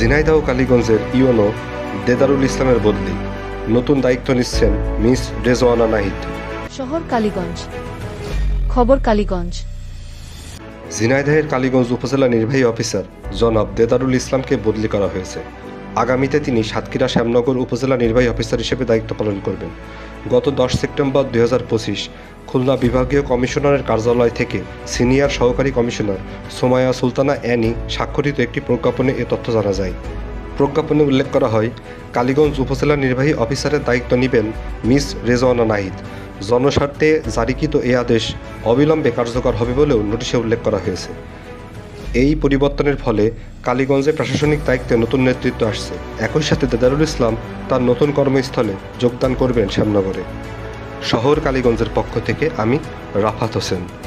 Jhenaidah কালীগঞ্জের YONO দেদারুল ইসলামের বদলি। নতুন দায়িত্ব নিচ্ছেন মিস রেজওয়ানা নাহিদ। শহর কালীগঞ্জ। খবর কালীগঞ্জ। ঝিনাইদহের কালীগঞ্জ উপজেলা নির্বাহী অফিসার জনাব দেদারুল ইসলামকে বদলি করা হয়েছে। আগামীতে তিনি সাতক্ষীরা শ্যামনগর উপজেলা নির্বাহী অফিসার হিসেবে দায়িত্ব পালন করবেন। গত দশ সেপ্টেম্বর দুই হাজার পঁচিশ খুলনা বিভাগীয় কমিশনারের কার্যালয় থেকে সিনিয়র সহকারী কমিশনার সোমায়া সুলতানা অ্যানি স্বাক্ষরিত একটি প্রজ্ঞাপনে এ তথ্য জানা যায়। প্রজ্ঞাপনে উল্লেখ করা হয়, কালীগঞ্জ উপজেলা নির্বাহী অফিসারের দায়িত্ব নেবেন মিস রেজওয়ানা নাহিদ। জনস্বার্থে জারিকৃত এ আদেশ অবিলম্বে কার্যকর হবে বলেও নোটিশে উল্লেখ করা হয়েছে। এই পরিবর্তনের ফলে কালীগঞ্জে প্রশাসনিক দায়িত্বে নতুন নেতৃত্ব আসছে। একই সাথে দেদারুল ইসলাম তার নতুন কর্মস্থলে যোগদান করবেন শ্যামনগরে। শহর কালীগঞ্জের পক্ষ থেকে আমি রাফাত হোসেন।